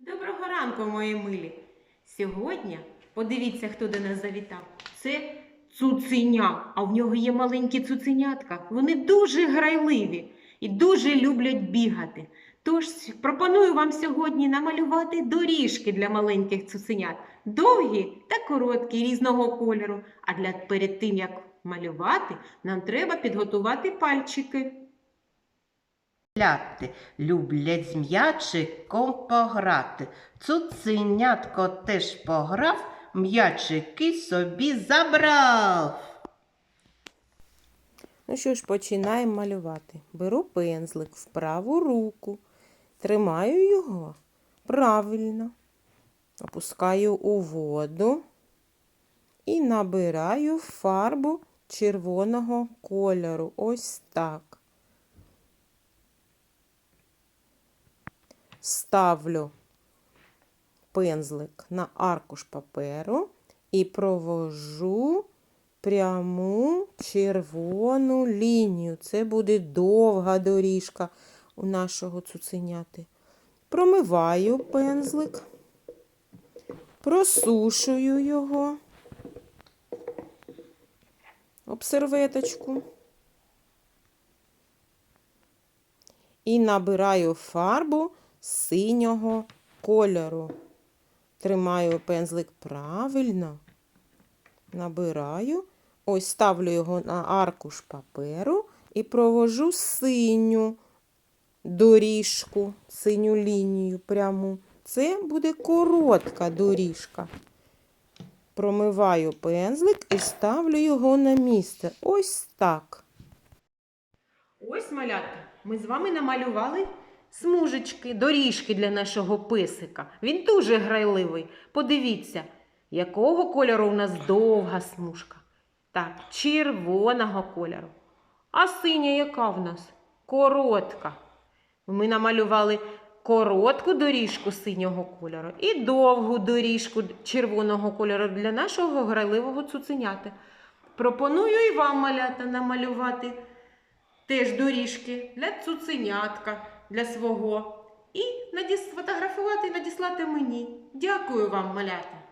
Доброго ранку, мої милі. Сьогодні подивіться, хто до нас завітав. Це цуценя, а в нього є маленькі цуценятка. Вони дуже грайливі і дуже люблять бігати. Тож пропоную вам сьогодні намалювати доріжки для маленьких цуценят. Довгі та короткі різного кольору. А для перед тим як малювати, нам треба підготувати пальчики. Люблять з м'ячиком пограти. Цуценятко теж пограв, м'ячики собі забрав. Ну що ж, починаємо малювати. Беру пензлик в праву руку, тримаю його правильно, опускаю у воду і набираю фарбу червоного кольору. Ось так. Ставлю пензлик на аркуш паперу і провожу пряму червону лінію. Це буде довга доріжка у нашого цуценяти. Промиваю пензлик, просушую його об серветочку і набираю фарбу синього кольору. Тримаю пензлик правильно набираю, ось ставлю його на аркуш паперу і провожу синю доріжку, синю лінію пряму. Це буде коротка доріжка. Промиваю пензлик і ставлю його на місце. Ось так. Ось малятка, ми з вами намалювали смужечки, доріжки для нашого писика. Він дуже грайливий. Подивіться, якого кольору у нас довга смужка. Так, червоного кольору. А синя яка в нас? Коротка. Ми намалювали коротку доріжку синього кольору і довгу доріжку червоного кольору для нашого грайливого цуценяти. Пропоную і вам малята намалювати теж доріжки для цуценятка, для свого. І сфотографувати і надіслати мені. Дякую вам, малята!